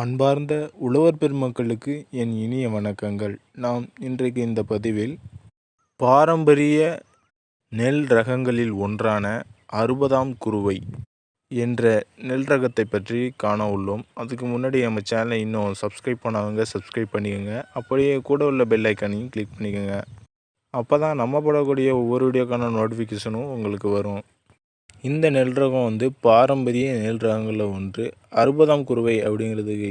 அன்பார்ந்த உழவர் பெருமக்களுக்கு என் இனிய வணக்கங்கள். நாம் இன்றைக்கு இந்த பதிவில் பாரம்பரிய நெல் ரகங்களில் ஒன்றான அறுபதாம் குருவை என்ற நெல் ரகத்தை பற்றி காண உள்ளோம். அதுக்கு முன்னாடி நம்ம சேனலை இன்னும் சப்ஸ்கிரைப் பண்ணாதவங்க சப்ஸ்கிரைப் பண்ணிக்கோங்க. அப்படியே கூட உள்ள பெல் ஐக்கானையும் கிளிக் பண்ணிக்கோங்க. அப்போ தான் நம்ம போடக்கூடிய ஒவ்வொரு வீடியோக்கான நோட்டிஃபிகேஷனும் உங்களுக்கு வரும். இந்த நெல் ரகம் வந்து பாரம்பரிய நெல் ரகங்களில் ஒன்று. அறுபதாம் குருவை அப்படிங்கிறதுக்கு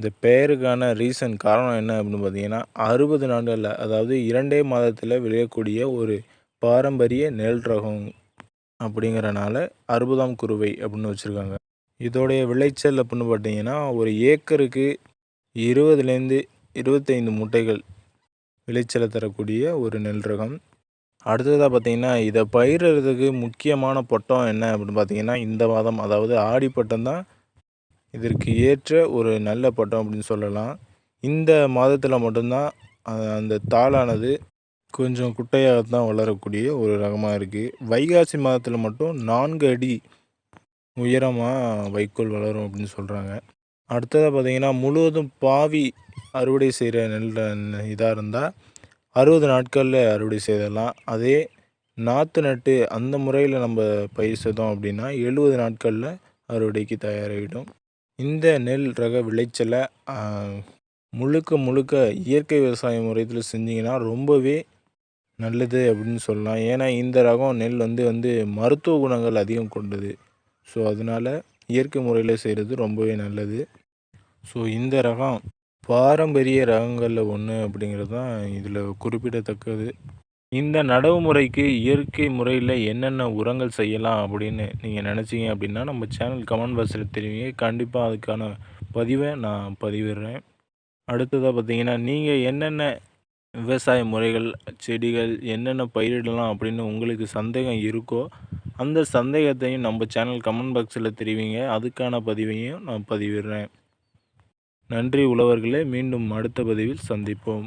இந்த பெயருக்கான ரீசன் காரணம் என்ன அப்படின்னு பார்த்தீங்கன்னா அறுபது நாட்களில் அதாவது இரண்டே மாதத்தில் விளையக்கூடிய ஒரு பாரம்பரிய நெல் ரகம் அப்படிங்கிறனால அறுபதாம் குருவை அப்படின்னு வச்சுருக்காங்க. இதோடைய விளைச்சல் அப்படின்னு பார்த்தீங்கன்னா ஒரு ஏக்கருக்கு இருபதுலேருந்து இருபத்தைந்து மூட்டைகள் விளைச்சலை தரக்கூடிய ஒரு நெல் ரகம் அடுத்ததாக பார்த்தீங்கன்னா இதை பயிரிடுறதுக்கு முக்கியமான பட்டம் என்ன அப்படின்னு பார்த்தீங்கன்னா இந்த மாதம் அதாவது ஆடி பட்டம் தான் இதற்கு ஏற்ற ஒரு நல்ல பட்டம் அப்படின்னு சொல்லலாம். இந்த மாதத்தில் மட்டும்தான் அந்த தாளானது கொஞ்சம் குட்டையாக தான் வளரக்கூடிய ஒரு ரகமாக இருக்குது வைகாசி மாதத்தில் மட்டும் நான்கு அடி உயரமாக வைக்கோல் வளரும் அப்படின்னு சொல்கிறாங்க அடுத்ததாக பார்த்தீங்கன்னா முழுவதும் பாவி அறுவடை செய்கிற நெல் இதாக இருந்தால் அறுபது நாட்களில் அறுவடை செய்தலாம். அதே நாற்று நட்டு அந்த முறையில் நம்ம பயிர் செய்தோம் அப்படின்னா எழுபது நாட்களில் அறுவடைக்கு தயாராகிடும். இந்த நெல் ரக விளைச்சலை முழுக்க முழுக்க இயற்கை விவசாய முறையில் செஞ்சிங்கன்னா ரொம்பவே நல்லது அப்படின்னு சொல்லலாம். ஏன்னா இந்த ரகம் நெல் வந்து வந்து மருத்துவ குணங்கள் அதிகம் கொண்டது. ஸோ அதனால் இயற்கை முறையில் செய்கிறது ரொம்பவே நல்லது. ஸோ இந்த ரகம் பாரம்பரிய ரகங்களில் ஒன்று அப்படிங்கிறது தான் இதில் குறிப்பிடத்தக்கது. இந்த நடவு முறைக்கு இயற்கை முறையில் என்னென்ன உரங்கள் செய்யலாம் அப்படின்னு நீங்கள் நினச்சிங்க அப்படின்னா நம்ம சேனல் கமெண்ட் பாக்ஸில் தெரிவிங்க கண்டிப்பாக அதுக்கான பதிவை நான் பதிவிடுறேன். அடுத்ததாக பார்த்தீங்கன்னா நீங்கள் என்னென்ன விவசாய முறைகள் செடிகள் என்னென்ன பயிரிடலாம் அப்படின்னு உங்களுக்கு சந்தேகம் இருக்கோ அந்த சந்தேகத்தையும் நம்ம சேனல் கமெண்ட் பாக்ஸில் தெரிவிங்க. அதுக்கான பதிவையும் நான் பதிவிடுறேன். நன்றி உழவர்களே மீண்டும் அடுத்த பதிவில் சந்திப்போம்.